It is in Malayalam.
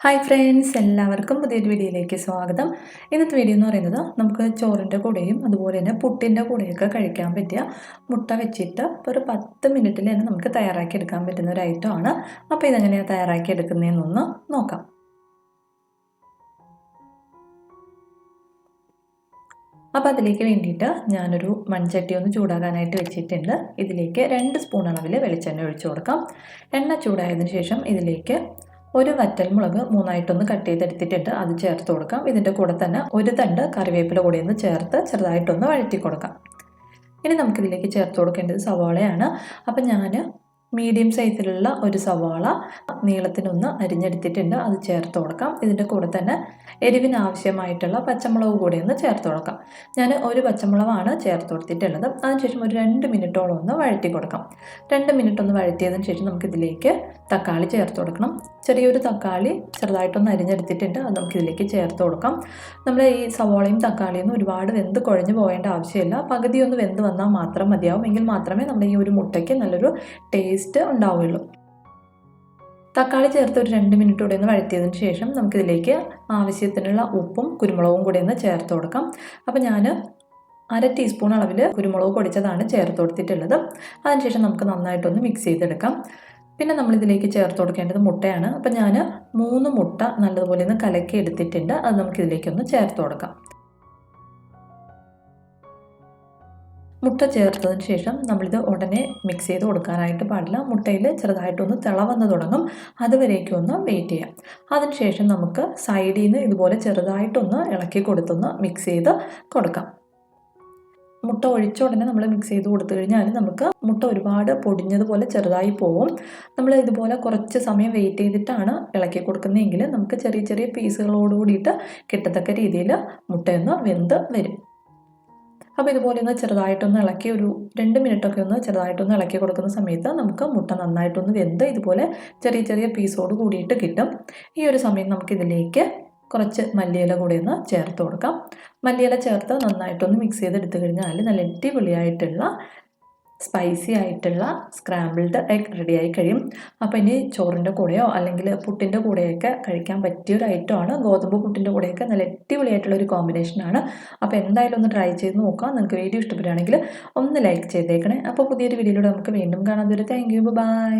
ഹായ് ഫ്രണ്ട്സ് എല്ലാവർക്കും പുതിയൊരു വീഡിയോയിലേക്ക് സ്വാഗതം. ഇന്നത്തെ വീഡിയോ എന്ന് പറയുന്നത് നമുക്ക് ചോറിന്റെ കൂടെയും അതുപോലെ തന്നെ പുട്ടിന്റെ കൂടെയൊക്കെ കഴിക്കാൻ പറ്റിയ മുട്ട വെച്ചിട്ട് ഒരു പത്ത് മിനിറ്റിൽ തന്നെ നമുക്ക് തയ്യാറാക്കി എടുക്കാൻ പറ്റുന്ന ഒരു ഐറ്റമാണ് അപ്പോൾ ഇതെങ്ങനെയാണ് തയ്യാറാക്കി എടുക്കുന്നതെന്നൊന്ന് നോക്കാം. അപ്പോൾ അതിലേക്ക് വേണ്ടിയിട്ട് ഞാനൊരു മൺചട്ടി ഒന്ന് ചൂടാകാനായിട്ട് വെച്ചിട്ടുണ്ട്. ഇതിലേക്ക് രണ്ട് സ്പൂൺ അളവിൽ വെളിച്ചെണ്ണ ഒഴിച്ചു കൊടുക്കാം. എണ്ണ ചൂടായതിനു ശേഷം ഇതിലേക്ക് ഒരു വറ്റൽ മുളക് മൂന്നായിട്ടൊന്ന് കട്ട് ചെയ്തെടുത്തിട്ടുണ്ട് അത് ചേർത്ത് കൊടുക്കാം. ഇതിന്റെ കൂടെ തന്നെ ഒരു തണ്ട് കറിവേപ്പില കൂടി ഒന്ന് ചേർത്ത് ചെറുതായിട്ടൊന്ന് വഴറ്റി കൊടുക്കാം. ഇനി നമുക്കിതിലേക്ക് ചേർത്ത് കൊടുക്കേണ്ടത് സവാളയാണ്. അപ്പം ഞാൻ മീഡിയം സൈസിലുള്ള ഒരു സവാള നീളത്തിനൊന്ന് അരിഞ്ഞെടുത്തിട്ടുണ്ട്. അത് ചേർത്ത് കൊടുക്കാം. ഇതിന്റെ കൂടെ തന്നെ എരിവിന് ആവശ്യമായിട്ടുള്ള പച്ചമുളക് കൂടി ഒന്ന് ചേർത്ത് കൊടുക്കാം. ഞാൻ ഒരു പച്ചമുളകാണ് ചേർത്ത് കൊടുത്തിട്ടുള്ളത്. അതിനുശേഷം ഒരു രണ്ട് മിനിറ്റോളം ഒന്ന് വഴറ്റി കൊടുക്കാം. രണ്ട് മിനിറ്റ് ഒന്ന് വഴറ്റിയതിന് ശേഷം നമുക്കിതിലേക്ക് തക്കാളി ചേർത്ത് കൊടുക്കണം. ചെറിയൊരു തക്കാളി ചെറുതായിട്ടൊന്ന് അരിഞ്ഞെടുത്തിട്ടുണ്ട്. അത് നമുക്കിതിലേക്ക് ചേർത്ത് കൊടുക്കാം. നമ്മൾ ഈ സവാളയും തക്കാളിയും ഒരുപാട് വെന്ത് കുഴഞ്ഞു പോകേണ്ട ആവശ്യമില്ല. പകുതി ഒന്ന് വെന്ത് വന്നാൽ മാത്രം മതിയാവും. എങ്കിൽ മാത്രമേ നമ്മുടെ ഈ ഒരു മുട്ടയ്ക്ക് നല്ലൊരു ടേസ്റ്റ് ഉണ്ടാവുകയുള്ളൂ. തക്കാളി ചേർത്ത് ഒരു രണ്ട് മിനിറ്റ് കൂടെ ഒന്ന് വഴറ്റിയതിന് ശേഷം നമുക്കിതിലേക്ക് ആവശ്യത്തിനുള്ള ഉപ്പും കുരുമുളകും കൂടി ഒന്ന് ചേർത്ത് കൊടുക്കാം. അപ്പോൾ ഞാൻ അര ടീസ്പൂൺ അളവിൽ കുരുമുളക് പൊടിച്ചതാണ് ചേർത്ത് കൊടുത്തിട്ടുള്ളത്. അതിനുശേഷം നമുക്ക് നന്നായിട്ടൊന്ന് മിക്സ് ചെയ്തെടുക്കാം. പിന്നെ നമ്മളിതിലേക്ക് ചേർത്ത് കൊടുക്കേണ്ടത് മുട്ടയാണ്. അപ്പം ഞാൻ മൂന്ന് മുട്ട നല്ലതുപോലെ ഒന്ന് കലക്കി എടുത്തിട്ടുണ്ട് അത് നമുക്കിതിലേക്കൊന്ന് ചേർത്ത് കൊടുക്കാം. മുട്ട ചേർത്തതിന് ശേഷം നമ്മളിത് ഉടനെ മിക്സ് ചെയ്ത് കൊടുക്കാനായിട്ട് പാടില്ല. മുട്ടയിൽ ചെറുതായിട്ടൊന്ന് തിള വന്ന് തുടങ്ങും. അതുവരേക്കും ഒന്ന് വെയിറ്റ് ചെയ്യാം. അതിനുശേഷം നമുക്ക് സൈഡിൽ നിന്ന് ഇതുപോലെ ചെറുതായിട്ടൊന്ന് ഇളക്കി കൊടുത്തൊന്ന് മിക്സ് ചെയ്ത് കൊടുക്കാം. മുട്ട ഒഴിച്ച ഉടനെ നമ്മൾ മിക്സ് ചെയ്ത് കൊടുത്തു കഴിഞ്ഞാൽ നമുക്ക് മുട്ട ഒരുപാട് പൊടിഞ്ഞതുപോലെ ചെറുതായി പോവും. നമ്മൾ ഇതുപോലെ കുറച്ച് സമയം വെയിറ്റ് ചെയ്തിട്ടാണ് ഇളക്കി കൊടുക്കുന്നതെങ്കിൽ നമുക്ക് ചെറിയ ചെറിയ പീസുകളോട് കൂടിയിട്ട് കിട്ടത്തക്ക രീതിയിൽ മുട്ടയൊന്ന് വെന്ത് വരും. അപ്പോൾ ഇതുപോലെ ഒന്ന് ചെറുതായിട്ടൊന്ന് ഇളക്കി ഒരു രണ്ട് മിനിറ്റൊക്കെ ഒന്ന് ചെറുതായിട്ടൊന്ന് ഇളക്കി കൊടുക്കുന്ന സമയത്ത് നമുക്ക് മുട്ട നന്നായിട്ടൊന്ന് വെന്ത് ഇതുപോലെ ചെറിയ ചെറിയ പീസോട് കൂടിയിട്ട് കിട്ടും. ഈ ഒരു സമയം നമുക്കിതിലേക്ക് കുറച്ച് മല്ലിയില കൂടി ഒന്ന് ചേർത്ത് കൊടുക്കാം. മല്ലിയില ചേർത്ത് നന്നായിട്ടൊന്ന് മിക്സ് ചെയ്തെടുത്തു കഴിഞ്ഞാൽ നല്ല അടിപൊളിയായിട്ടുള്ള സ്പൈസി ആയിട്ടുള്ള സ്ക്രാമ്പിൾഡ് എഗ് റെഡിയായി കഴിയും. അപ്പോൾ ഇനി ചോറിന്റെ കൂടെയോ അല്ലെങ്കിൽ പുട്ടിന്റെ കൂടെയൊക്കെ കഴിക്കാൻ പറ്റിയ ഒരു ഐറ്റമാണ് ഗോതമ്പ് പുട്ടിന്റെ കൂടെയൊക്കെ നല്ല അടിപൊളിയായിട്ടുള്ള ഒരു കോമ്പിനേഷനാണ് അപ്പോൾ എന്തായാലും ഒന്ന് ട്രൈ ചെയ്ത് നോക്കാം. നിങ്ങൾക്ക് വീഡിയോ ഇഷ്ടപ്പെടുകയാണെങ്കിൽ ഒന്ന് ലൈക്ക് ചെയ്തേക്കണേ. അപ്പോൾ പുതിയൊരു വീഡിയോയിലൂടെ നമുക്ക് വീണ്ടും കാണാൻ തരും താങ്ക് യു ബൈ